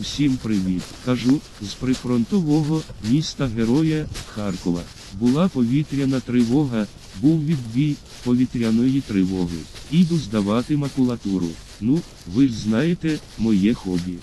Усім привіт! Кажу, з прифронтового міста Героя Харкова. Була повітряна тривога, був відбій повітряної тривоги. Іду здавати макулатуру. Ну, ви ж знаєте, моє хобі.